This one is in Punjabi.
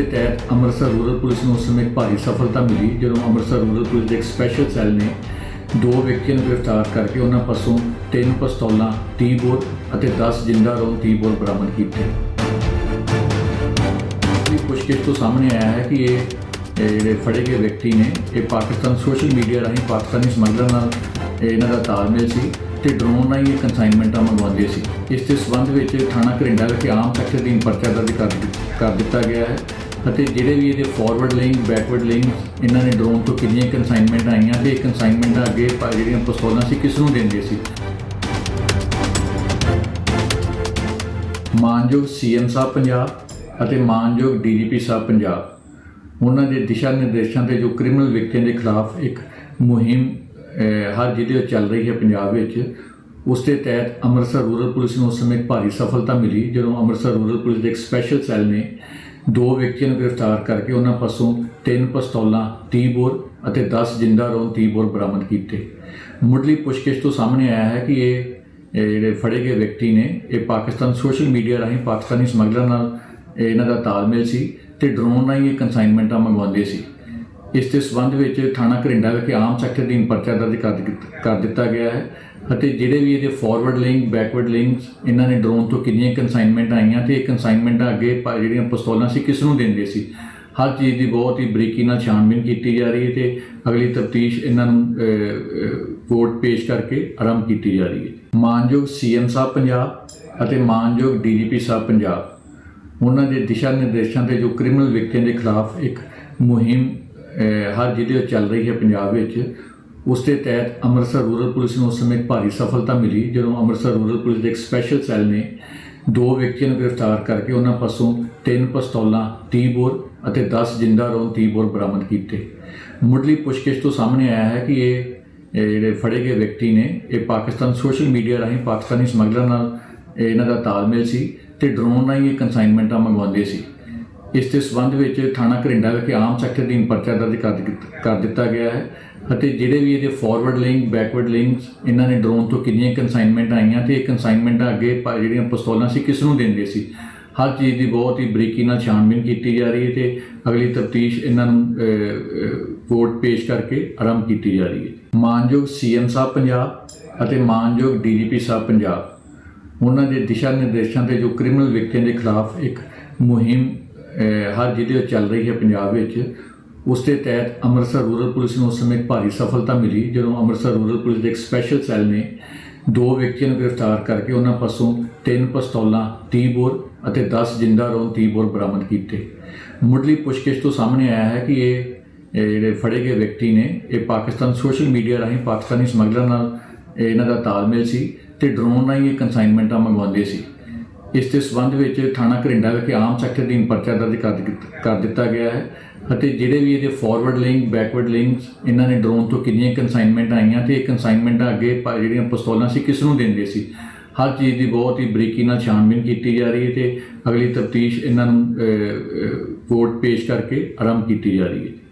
ਦੇ ਤਹਿਤ ਅੰਮ੍ਰਿਤਸਰ ਰੂਰਲ ਪੁਲਿਸ ਨੂੰ ਉਸ ਸਮੇਂ ਭਾਰੀ ਸਫਲਤਾ ਮਿਲੀ, ਜਦੋਂ ਅੰਮ੍ਰਿਤਸਰ ਰੂਰਲ ਪੁਲਿਸ ਦੇ ਇੱਕ ਸਪੈਸ਼ਲ ਸੈੱਲ ਨੇ ਦੋ ਵਿਅਕਤੀਆਂ ਨੂੰ ਗ੍ਰਿਫਤਾਰ ਕਰਕੇ ਉਹਨਾਂ ਪਾਸੋਂ ਤਿੰਨ ਪਿਸਤੌਲਾਂ 30 ਬੋਰ ਅਤੇ 10 ਜਿੰਦਾ ਰੌਂਦ 30 ਬੋਰ ਬਰਾਮਦ ਕੀਤੇ। ਇਹ ਪੁੱਛਗਿੱਛ ਤੋਂ ਸਾਹਮਣੇ ਆਇਆ ਹੈ ਕਿ ਇਹ ਜਿਹੜੇ ਫੜੇ ਗਏ ਵਿਅਕਤੀ ਨੇ, ਇਹ ਪਾਕਿਸਤਾਨ ਸੋਸ਼ਲ ਮੀਡੀਆ ਰਾਹੀਂ ਪਾਕਿਸਤਾਨੀ ਸਮਗਲਰ ਨਾਲ ਇਹਨਾਂ ਦਾ ਤਾਲਮੇਲ ਸੀ ਤੇ ਡਰੋਨ ਰਾਹੀਂ ਇਹ ਕਨਸਾਈਨਮੈਂਟਾਂ ਮੰਗਵਾਉਂਦੇ ਸੀ। ਇਸ ਦੇ ਸਬੰਧ ਵਿੱਚ ਥਾਣਾ ਘਰਿੰਡਾ ਵਿਖੇ ਆਮ ਸੈਕਟਰ ਅਧੀਨ ਪਰਚਾ ਦਰਜ ਕਰ ਦਿੱਤਾ ਗਿਆ ਹੈ। ਅਤੇ ਜਿਹੜੇ ਵੀ ਇਹਦੇ ਫਾਰਵਰਡ ਲਿੰਕ ਬੈਕਵਰਡ ਲਿੰਕ ਇਹਨਾਂ ਨੇ ਡਰੋਨ ਤੋਂ ਕਿੰਨੀਆਂ ਕਨਸਾਈਨਮੈਂਟ ਆਈਆਂ ਤੇ ਇਹ ਅੱਗੇ ਜਿਹੜੀਆਂ ਪਿਸਤੌਲਾਂ ਸੀ, ਕਿਸ ਨੂੰ ਦਿੰਦੇ ਸੀ? ਮਾਨਯੋਗ ਸੀਐਮ ਸਾਹਿਬ ਪੰਜਾਬ ਅਤੇ ਮਾਨਯੋਗ ਡੀਜੀਪੀ ਸਾਹਿਬ ਪੰਜਾਬ। ਉਹਨਾਂ ਦੇ ਦਿਸ਼ਾ ਨਿਰਦੇਸ਼ਾਂ ਤੇ ਜੋ ਕ੍ਰਿਮੀਨਲ ਵਿਅਕਤੀਆਂ ਦੇ ਖਿਲਾਫ ਇੱਕ ਮੁਹਿੰਮ ਹਰ ਜ਼ਿਲ੍ਹੇ ਵਿੱਚ ਚੱਲ ਰਹੀ ਹੈ ਪੰਜਾਬ ਵਿੱਚ, ਉਸ ਦੇ ਤਹਿਤ ਅੰਮ੍ਰਿਤਸਰ ਰੂਰਲ ਪੁਲਿਸ ਨੂੰ ਉਸ ਸਮੇਂ ਭਾਰੀ ਸਫਲਤਾ ਮਿਲੀ, ਜਦੋਂ ਅੰਮ੍ਰਿਤਸਰ ਰੂਰਲ ਪੁਲਿਸ ਦੇ ਇੱਕ ਸਪੈਸ਼ਲ ਸੈੱਲ ਨੇ ਦੋ ਵਿਅਕਤੀਆਂ ਨੂੰ ਗ੍ਰਿਫਤਾਰ ਕਰਕੇ ਉਹਨਾਂ ਪਾਸੋਂ ਤਿੰਨ ਪਿਸਤੌਲਾਂ 30 ਬੋਰ ਅਤੇ 10 ਜਿੰਦਾ ਰੌਂਦ 30 ਬੋਰ ਬਰਾਮਦ ਕੀਤੇ। ਮੁੱਢਲੀ ਪੁੱਛਗਿੱਛ ਤੋਂ ਸਾਹਮਣੇ ਆਇਆ ਹੈ ਕਿ ਇਹ ਜਿਹੜੇ ਫੜੇ ਗਏ ਵਿਅਕਤੀ ਨੇ, ਇਹ ਪਾਕਿਸਤਾਨ ਸੋਸ਼ਲ ਮੀਡੀਆ ਰਾਹੀਂ ਪਾਕਿਸਤਾਨੀ ਸਮਗਲਰ ਨਾਲ ਇਹਨਾਂ ਦਾ ਤਾਲਮੇਲ ਸੀ ਤੇ ਡਰੋਨ ਰਾਹੀਂ ਇਹ ਕਨਸਾਈਨਮੈਂਟਾਂ ਮੰਗਵਾਉਂਦੇ ਸੀ। ਇਸ ਦੇ ਸਬੰਧ ਵਿੱਚ ਥਾਣਾ ਘਰਿੰਡਾ ਵਿਖੇ ਆਮ ਸੈਕਟਰ ਅਧੀਨ ਪਰਚਾ ਦਰਜ ਕਰ ਦਿੱਤਾ ਗਿਆ ਹੈ ਅਤੇ ਜਿਹੜੇ ਵੀ ਇਹਦੇ ਫਾਰਵਰਡ ਲਿੰਕ ਬੈਕਵਰਡ ਲਿੰਕਸ ਇਹਨਾਂ ਨੇ ਡਰੋਨ ਤੋਂ ਕਿੰਨੀਆਂ ਕਨਸਾਈਨਮੈਂਟ ਆਈਆਂ ਤੇ ਇਹ ਕਨਸਾਈਨਮੈਂਟਾਂ ਅੱਗੇ ਜਿਹੜੀਆਂ ਪਿਸਤੌਲਾਂ ਸੀ ਕਿਸ ਨੂੰ ਦਿੰਦੇ ਸੀ? ਹਰ ਚੀਜ਼ ਦੀ ਬਹੁਤ ਹੀ ਬਰੀਕੀ ਨਾਲ ਛਾਣਬੀਨ ਕੀਤੀ ਜਾ ਰਹੀ ਹੈ ਤੇ ਅਗਲੀ ਤਫਤੀਸ਼ ਇਹਨਾਂ ਨੂੰ ਕੋਰਟ ਪੇਸ਼ ਕਰਕੇ ਆਰੰਭ ਕੀਤੀ ਜਾ ਰਹੀ ਹੈ। ਮਾਨਯੋਗ ਸੀਐਮ ਸਾਹਿਬ ਪੰਜਾਬ ਅਤੇ ਮਾਨਯੋਗ ਡੀਜੀਪੀ ਸਾਹਿਬ ਪੰਜਾਬ, ਉਹਨਾਂ ਦੇ ਦਿਸ਼ਾ ਨਿਰਦੇਸ਼ਾਂ ਤੇ ਜੋ ਕ੍ਰਿਮੀਨਲ ਵਿਅਕਤੀਆਂ ਦੇ ਖਿਲਾਫ ਇੱਕ ਮੁਹਿੰਮ ਹਰ ਜ਼ਿਲ੍ਹੇ ਵਿੱਚ ਚੱਲ ਰਹੀ ਹੈ ਪੰਜਾਬ ਵਿੱਚ, ਉਸ ਦੇ ਤਹਿਤ ਅੰਮ੍ਰਿਤਸਰ ਰੂਰਲ ਪੁਲਿਸ ਨੂੰ ਉਸ ਸਮੇਂ ਭਾਰੀ ਸਫਲਤਾ ਮਿਲੀ, ਜਦੋਂ ਅੰਮ੍ਰਿਤਸਰ ਰੂਰਲ ਪੁਲਿਸ ਦੇ ਇੱਕ ਸਪੈਸ਼ਲ ਸੈੱਲ ਨੇ ਦੋ ਵਿਅਕਤੀਆਂ ਨੂੰ ਗ੍ਰਿਫਤਾਰ ਕਰਕੇ ਉਹਨਾਂ ਪਾਸੋਂ ਤਿੰਨ ਪਿਸਤੌਲਾਂ 30 ਬੋਰ ਅਤੇ 10 ਜਿੰਦਾ ਰੌਂਦ 30 ਬੋਰ ਬਰਾਮਦ ਕੀਤੇ। ਮੁੱਢਲੀ ਪੁੱਛਗਿੱਛ ਤੋਂ ਸਾਹਮਣੇ ਆਇਆ ਹੈ ਕਿ ਇਹ ਜਿਹੜੇ ਫੜੇ ਗਏ ਵਿਅਕਤੀ ਨੇ, ਇਹ ਪਾਕਿਸਤਾਨ ਸੋਸ਼ਲ ਮੀਡੀਆ ਰਾਹੀਂ ਪਾਕਿਸਤਾਨੀ ਸਮਗਲਰ ਨਾਲ ਇਹਨਾਂ ਦਾ ਤਾਲਮੇਲ ਸੀ ਤੇ ਡਰੋਨ ਰਾਹੀਂ ਇਹ ਕਨਸਾਈਨਮੈਂਟਾਂ ਮੰਗਵਾਉਂਦੇ ਸੀ। ਇਸ ਦੇ ਸਬੰਧ ਵਿੱਚ ਥਾਣਾ ਘਰਿੰਡਾ ਵਿਖੇ ਆਮ ਸੈਕਟਰ ਅਧੀਨ ਪਰਚਾ ਦਰਜ ਕਰ ਦਿੱਤਾ ਗਿਆ ਹੈ ਅਤੇ ਜਿਹੜੇ ਵੀ ਇਹਦੇ ਫਾਰਵਰਡ ਲਿੰਕ ਬੈਕਵਰਡ ਲਿੰਕਸ ਇਹਨਾਂ ਨੇ ਡਰੋਨ ਤੋਂ ਕਿੰਨੀਆਂ ਕਨਸਾਈਨਮੈਂਟ ਆਈਆਂ ਤੇ ਇਹ ਕਨਸਾਈਨਮੈਂਟਾਂ ਅੱਗੇ ਜਿਹੜੀਆਂ ਪਿਸਤੌਲਾਂ ਸੀ ਕਿਸ ਨੂੰ ਦਿੰਦੇ ਸੀ? ਹਰ ਚੀਜ਼ ਦੀ ਬਹੁਤ ਹੀ ਬਰੀਕੀ ਨਾਲ ਛਾਣਬੀਨ ਕੀਤੀ ਜਾ ਰਹੀ ਹੈ ਤੇ ਅਗਲੀ ਤਫਤੀਸ਼ ਇਹਨਾਂ ਨੂੰ ਕੋਰਟ ਪੇਸ਼ ਕਰਕੇ ਆਰੰਭ ਕੀਤੀ ਜਾ ਰਹੀ ਹੈ। ਮਾਨਯੋਗ ਸੀਐਮ ਸਾਹਿਬ ਪੰਜਾਬ ਅਤੇ ਮਾਨਯੋਗ ਡੀਜੀਪੀ ਸਾਹਿਬ ਪੰਜਾਬ, ਉਹਨਾਂ ਦੇ ਦਿਸ਼ਾ ਨਿਰਦੇਸ਼ਾਂ ਤੇ ਜੋ ਕ੍ਰਿਮੀਨਲ ਵਿਅਕਤੀਆਂ ਦੇ ਖਿਲਾਫ ਇੱਕ ਮੁਹਿੰਮ ਹਰ ਜ਼ਿਲ੍ਹੇ ਵਿੱਚ ਚੱਲ ਰਹੀ ਹੈ ਪੰਜਾਬ ਵਿੱਚ, ਉਸ ਦੇ ਤਹਿਤ ਅੰਮ੍ਰਿਤਸਰ ਰੂਰਲ ਪੁਲਿਸ ਨੂੰ ਉਸ ਸਮੇਂ ਭਾਰੀ ਸਫਲਤਾ ਮਿਲੀ, ਜਦੋਂ ਅੰਮ੍ਰਿਤਸਰ ਰੂਰਲ ਪੁਲਿਸ ਦੇ ਇੱਕ ਸਪੈਸ਼ਲ ਸੈੱਲ ਨੇ ਦੋ ਵਿਅਕਤੀਆਂ ਨੂੰ ਗ੍ਰਿਫਤਾਰ ਕਰਕੇ ਉਹਨਾਂ ਪਾਸੋਂ ਤਿੰਨ ਪਿਸਤੌਲਾਂ 30 ਬੋਰ ਅਤੇ 10 ਜਿੰਦਾ ਰੌਂਦ 30 ਬੋਰ ਬਰਾਮਦ ਕੀਤੇ। ਮੁੱਢਲੀ ਪੁੱਛਗਿੱਛ ਤੋਂ ਸਾਹਮਣੇ ਆਇਆ ਹੈ ਕਿ ਇਹ ਜਿਹੜੇ ਫੜੇ ਗਏ ਵਿਅਕਤੀ ਨੇ, ਇਹ ਪਾਕਿਸਤਾਨ ਸੋਸ਼ਲ ਮੀਡੀਆ ਰਾਹੀਂ ਪਾਕਿਸਤਾਨੀ ਸਮਗਲਰ ਨਾਲ ਇਹਨਾਂ ਦਾ ਤਾਲਮੇਲ ਸੀ ਤੇ ਡਰੋਨ ਰਾਹੀਂ ਇਹ ਕਨਸਾਈਨਮੈਂਟਾਂ ਮੰਗਵਾਉਂਦੇ ਸੀ। ਇਸ ਦੇ ਸਬੰਧ ਵਿੱਚ ਥਾਣਾ ਘਰਿੰਡਾ ਵਿਖੇ ਆਮ ਸੈਕਟਰ ਅਧੀਨ ਪਰਚਾ ਦਰਜ ਕਰ ਦਿੱਤਾ ਗਿਆ ਹੈ ਅਤੇ ਜਿਹੜੇ ਵੀ ਇਹਦੇ ਫਾਰਵਰਡ ਲਿੰਕ ਬੈਕਵਰਡ ਲਿੰਕਸ ਇਹਨਾਂ ਨੇ ਡਰੋਨ ਤੋਂ ਕਿੰਨੀਆਂ ਕਨਸਾਈਨਮੈਂਟ ਆਈਆਂ ਤੇ ਇਹ ਕਨਸਾਈਨਮੈਂਟਾਂ ਅੱਗੇ ਜਿਹੜੀਆਂ ਪਿਸਤੌਲਾਂ ਸੀ ਕਿਸ ਨੂੰ ਦਿੰਦੇ ਸੀ? ਹਰ ਚੀਜ਼ ਦੀ ਬਹੁਤ ਹੀ ਬਰੀਕੀ ਨਾਲ ਛਾਣਬੀਨ ਕੀਤੀ ਜਾ ਰਹੀ ਹੈ ਤੇ ਅਗਲੀ ਤਫਤੀਸ਼ ਇਹਨਾਂ ਨੂੰ ਕੋਰਟ ਪੇਸ਼ ਕਰਕੇ ਆਰੰਭ ਕੀਤੀ ਜਾ ਰਹੀ ਹੈ।